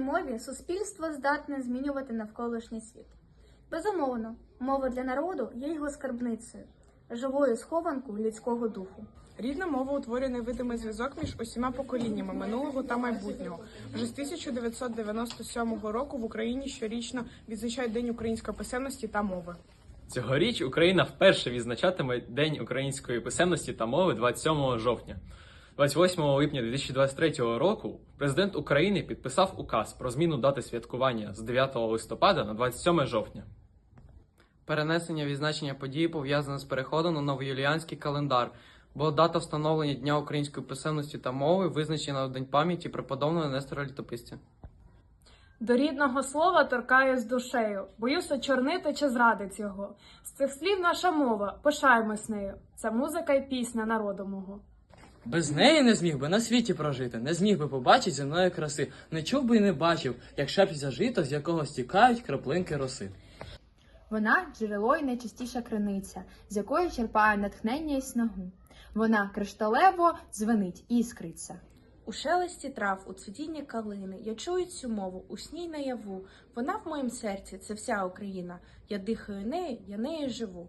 мові суспільство здатне змінювати навколишній світ. Безумовно, мова для народу є його скарбницею, живою схованкою людського духу. Рідна мова утворює невидимий зв'язок між усіма поколіннями минулого та майбутнього. Вже з 1997 року в Україні щорічно відзначають День української писемності та мови. Цьогоріч Україна вперше відзначатиме День української писемності та мови 27 жовтня. 28 липня 2023 року президент України підписав указ про зміну дати святкування з 9 листопада на 27 жовтня. Перенесення відзначення події пов'язане з переходом на новоюліанський календар, бо дата встановлення Дня української писемності та мови визначена в День пам'яті преподобного Нестора Літописця. До рідного слова торкаю з душею, боюся чорнити чи зрадить його. З цих слів наша мова, пишаємось нею. Це музика й пісня народу мого. Без неї не зміг би на світі прожити, не зміг би побачити земної краси, не чув би і не бачив, як шепчеться жито, з якого стікають краплинки роси. Вона джерело й найчистіша криниця, з якої черпає натхнення й снагу. Вона кришталево дзвенить, іскриться. У шелесті трав, у цвітінні калини, я чую цю мову, у сній наяву. Вона в моїм серці, це вся Україна. Я дихаю нею, я нею живу.